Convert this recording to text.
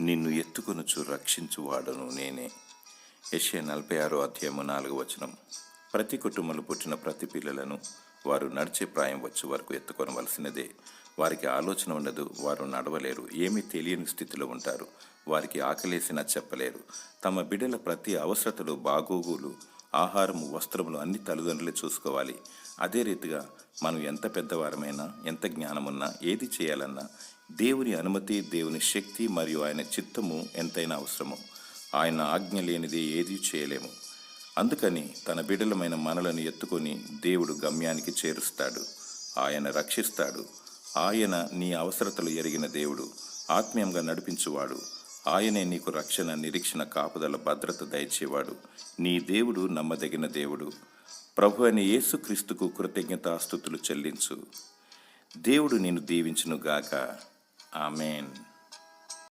నిన్ను ఎత్తుకొనుచు రక్షించువాడను నేనే. యెషయా నలభై ఆరో అధ్యాయము నాలుగు వచనం. ప్రతి కుటుంబంలో పుట్టిన ప్రతి పిల్లలను వారు నడిచే ప్రాయం వచ్చే వరకు ఎత్తుకొనవలసినదే. వారికి ఆలోచన ఉండదు వారు నడవలేరు ఏమీ తెలియని స్థితిలో ఉంటారు. వారికి ఆకలేసినా చెప్పలేరు. తమ బిడ్డల ప్రతి అవసరతలు బాగోగులు ఆహారము వస్త్రములు అన్ని తల్లిదండ్రులే చూసుకోవాలి. అదే రీతిగా మనం ఎంత పెద్దవారమైనా ఎంత జ్ఞానమున్నా ఏది చేయాలన్నా దేవుని అనుమతి దేవుని శక్తి మరియు ఆయన చిత్తము ఎంతైనా అవసరము. ఆయన ఆజ్ఞ లేనిదే ఏది చేయలేము. అందుకని తన బిడలమైన మనలను ఎత్తుకొని దేవుడు గమ్యానికి చేరుస్తాడు. ఆయన రక్షిస్తాడు. ఆయన నీ అవసరతలు ఎరిగిన దేవుడు. ఆత్మీయంగా నడిపించువాడు. ఆయనే నీకు రక్షణ నిరీక్షణ కాపుదల భద్రత దయచేవాడు. నీ దేవుడు నమ్మదగిన దేవుడు. ప్రభు అని యేసుక్రీస్తుకు కృతజ్ఞతాస్థుతులు చెల్లించు. దేవుడు నిన్ను దీవించునుగాక. Amen.